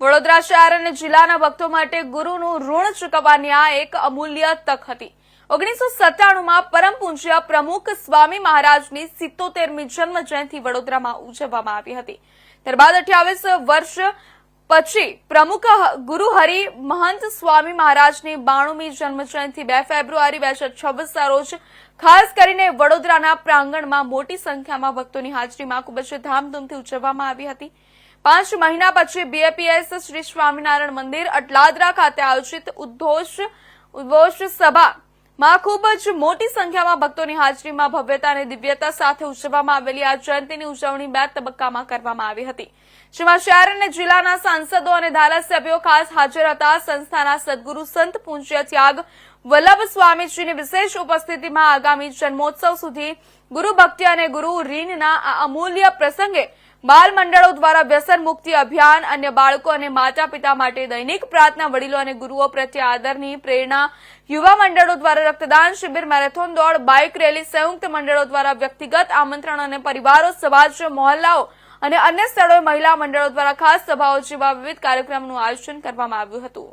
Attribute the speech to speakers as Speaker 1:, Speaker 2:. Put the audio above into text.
Speaker 1: વડોદરા શહેર અને જિલ્લાના ભક્તો માટે ગુરુનું ઋણ ચૂકવવાની આ એક અમૂલ્ય તક હતી. ઓગણીસો સત્તાણુંમાં પરમ પૂજ્ય પ્રમુખ સ્વામી મહારાજની સિત્તોતેરમી જન્મ જયંતિ વડોદરામાં ઉજવવામાં આવી હતી. ત્યારબાદ અઠ્યાવીસ વર્ષ પછી પ્રમુખ ગુરુહરિ ગુરુ હરિ મહંત સ્વામી મહારાજની બાણુમી જન્મ જયંતિ બે ફેબ્રુઆરી બે હજાર છવ્વીસના રોજ ખાસ કરીને વડોદરાના પ્રાંગણમાં મોટી સંખ્યામાં ભક્તોની હાજરીમાં ખૂબ જ ધામધૂમથી ઉજવવામાં આવી હતી. પાંચ મહિના પછી બીએપીએસ શ્રી સ્વામિનારાયણ મંદિર અટલાદરા ખાતે આયોજિત ઉદ્ઘોષ ઉદ્ઘોષ સભામાં ખૂબ જ મોટી સંખ્યામાં ભક્તોની હાજરીમાં ભવ્યતા અને દિવ્યતા સાથે ઉજવવામાં આવેલી આ જયંતિની ઉજવણી બે તબક્કામાં કરવામાં આવી હતી. જેમાં શહેર અને જિલ્લાના સાંસદો અને ધારાસભ્યો ખાસ હાજર હતા. સંસ્થાના સદગુરુ સંત પૂજ્ય ત્યાગ વલ્લભ સ્વામીજીની વિશેષ ઉપસ્થિતિમાં આગામી જન્મોત્સવ સુધી ગુરુ ભક્તિ અને ગુરુ રીનના આ અમૂલ્ય પ્રસંગે બાલ મંડળો દ્વારા વ્યસન મુક્તિ અભિયાન અન્ય બાળકો અને માતા પિતા માટે દૈનિક પ્રાર્થના વડીલો અને ગુરુઓ પ્રત્યે આદરની પ્રેરણા યુવા મંડળો દ્વારા રક્તદાન શિબિર, મેરેથોન દોડ, બાઇક રેલી, સંયુક્ત મંડળો દ્વારા વ્યક્તિગત આમંત્રણ અને પરિવારો, સમાજ, મહોલ્લાઓ અને અન્ય સ્થળોએ મહિલા મંડળો દ્વારા ખાસ સભાઓ જેવા વિવિધ કાર્યક્રમનું આયોજન કરવામાં આવ્યું હતું.